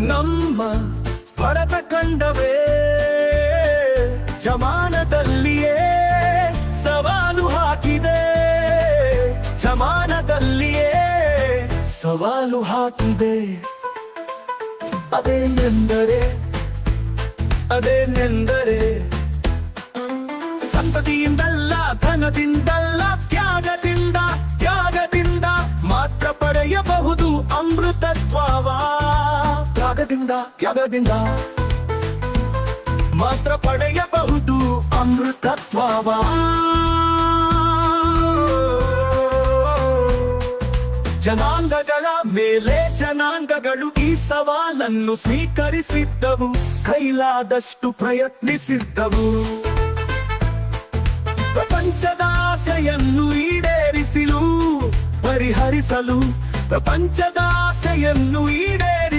ನಮ್ಮ ಭರತ ಕಂಡವೇ, ಜಮಾನದಲ್ಲಿಯೇ ಸವಾಲು ಹಾಕಿದೆ. ಜಮಾನದಲ್ಲಿಯೇ ಸವಾಲು ಹಾಕಿದೆ. ಅದೇನೆಂದರೆ ಅದೇನೆಂದರೆ, ಸಂತತಿಯಿಂದಲ್ಲ, ಧನದಿಂದಲ್ಲ, ತ್ಯಾಗದಿಂದ ತ್ಯಾಗದಿಂದ ಮಾತ್ರ ಪಡೆಯಬಹುದು ಅಮೃತತ್ವವ. ತ್ಯಾಗದಿಂದ ತ್ಯಾಗದಿಂದ ಮಾತ್ರ ಪಡೆಯಬಹುದು ಅಮೃತತ್ವವ. ಜನಾಂಗಗಳ ಮೇಲೆ ಜನಾಂಗಗಳು ಈ ಸವಾಲನ್ನು ಸ್ವೀಕರಿಸಿದ್ದವು, ಕೈಲಾದಷ್ಟು ಪ್ರಯತ್ನಿಸಿದ್ದವು. ಪ್ರಪಂಚದ ಆಸೆಯನ್ನು ಈಡೇರಿಸಲು, ಪರಿಹರಿಸಲು ಪ್ರಪಂಚದ ಆಸೆಯನ್ನು ಈಡೇರಿಸಲು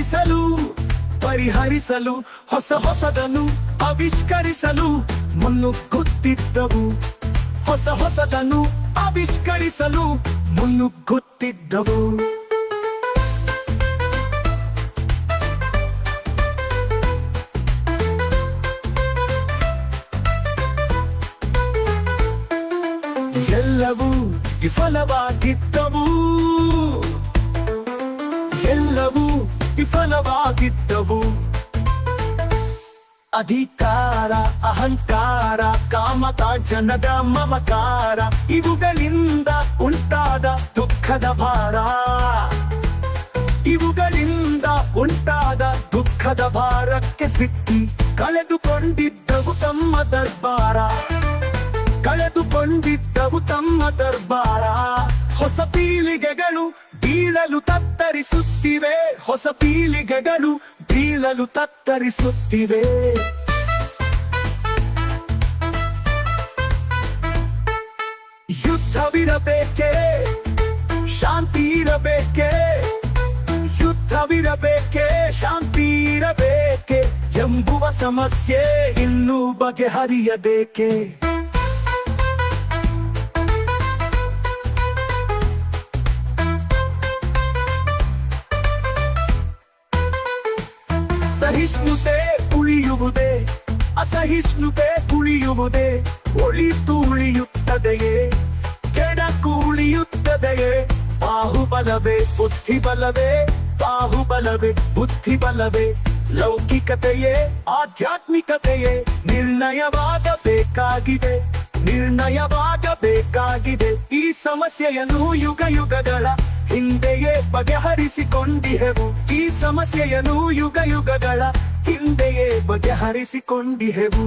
ಪರಿಹರಿಸಲು ಹೊಸ ಹೊಸದನ್ನು ಆವಿಷ್ಕರಿಸಲು ಮುನ್ನುಗ್ಗುತ್ತಿದ್ದವು. ಹೊಸ ಹೊಸದನ್ನು ಆವಿಷ್ಕರಿಸಲು ಮುನ್ನುಗ್ಗುತ್ತಿದ್ದವು. ಎಲ್ಲವೂ ವಿಫಲವಾಗಿದ್ದವು. ಎಲ್ಲವೂ ವಿಫಲವಾಗಿದ್ದವು. ಅಧಿಕಾರ, ಅಹಂಕಾರ ಜನದ ಮಮಕಾರ, ಇವುಗಳಿಂದ ಉಂಟಾದ ದುಃಖದ ಭಾರ. ಇವುಗಳಿಂದ ಉಂಟಾದ ದುಃಖದ ಭಾರಕ್ಕೆ ಸಿಕ್ಕಿ ಕಳೆದುಕೊಂಡಿದ್ದವು ತಮ್ಮ ದರ್ಬಾರ. ಕಳೆದುಕೊಂಡಿದ್ದವು ತಮ್ಮ ದರ್ಬಾರ. ಹೊಸ ಪೀಳಿಗೆಗಳು ಬೀಳಲು ತತ್ತರಿಸುತ್ತಿವೆ, ಹೊಸ ಪೀಳಿಗೆಗಳು ಬೀಳಲು ತತ್ತರಿಸುತ್ತಿವೆ. ಯುದ್ಧವಿರಬೇಕೆ, ಶಾಂತಿ ಇರಬೇಕೆ, ಯುದ್ಧವಿರಬೇಕೆ, ಶಾಂತಿ ಇರಬೇಕೆ ಎಂಬುವ ಸಮಸ್ಯೆ ಇನ್ನೂ ಬಗೆಹರಿಯಬೇಕೆ. ಸಹಿಷ್ಣುತೆ ಉಳಿಯುವುದೇ, ಅಸಹಿಷ್ಣುತೆ ಉಳಿಯುವುದೇ ಉಳಿತು ಉಳಿಯುತ್ತದೆಯೇ ಕೆಡಕು ಉಳಿಯುತ್ತದೆಯೇ, ಬಾಹುಬಲವೇ, ಬುದ್ಧಿಬಲವೇ ಬಾಹುಬಲವೇ, ಬುದ್ಧಿಬಲವೇ, ಲೌಕಿಕತೆಯೇ, ಆಧ್ಯಾತ್ಮಿಕತೆಯೇ, ನಿರ್ಣಯವಾಗಬೇಕಾಗಿದೆ ನಿರ್ಣಯವಾಗಬೇಕಾಗಿದೆ ಈ ಸಮಸ್ಯೆಯನ್ನು ಯುಗ ಯುಗಗಳ ಹಿಂದೆಯೇ ಬಗೆಹರಿಸಿಕೊಂಡಿಹೆವು ಈ ಸಮಸ್ಯೆಯನ್ನು ಯುಗ ಯುಗಗಳ ಹಿಂದೆಯೇ ಬಗೆಹರಿಸಿಕೊಂಡಿಹೆವು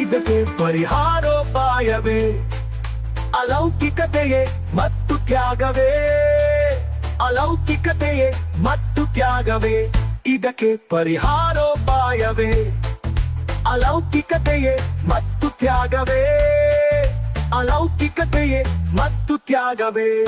ಇದಕ್ಕೆ ಪರಿಹಾರೋಪಾಯವೇ, ಅಲೌಕಿಕತೆಯೇ ಮತ್ತು ತ್ಯಾಗವೇ, ಅಲೌಕಿಕತೆಯೇ ಮತ್ತು ತ್ಯಾಗವೇ, ಇದಕ್ಕೆ ಪರಿಹಾರೋಪಾಯವೇ ಅಲೌಕಿಕತೆಯೇ ಮತ್ತು ತ್ಯಾಗವೇ. ಅಲೌಕಿಕತೆಯೇ ಮತ್ತು ತ್ಯಾಗವೇ.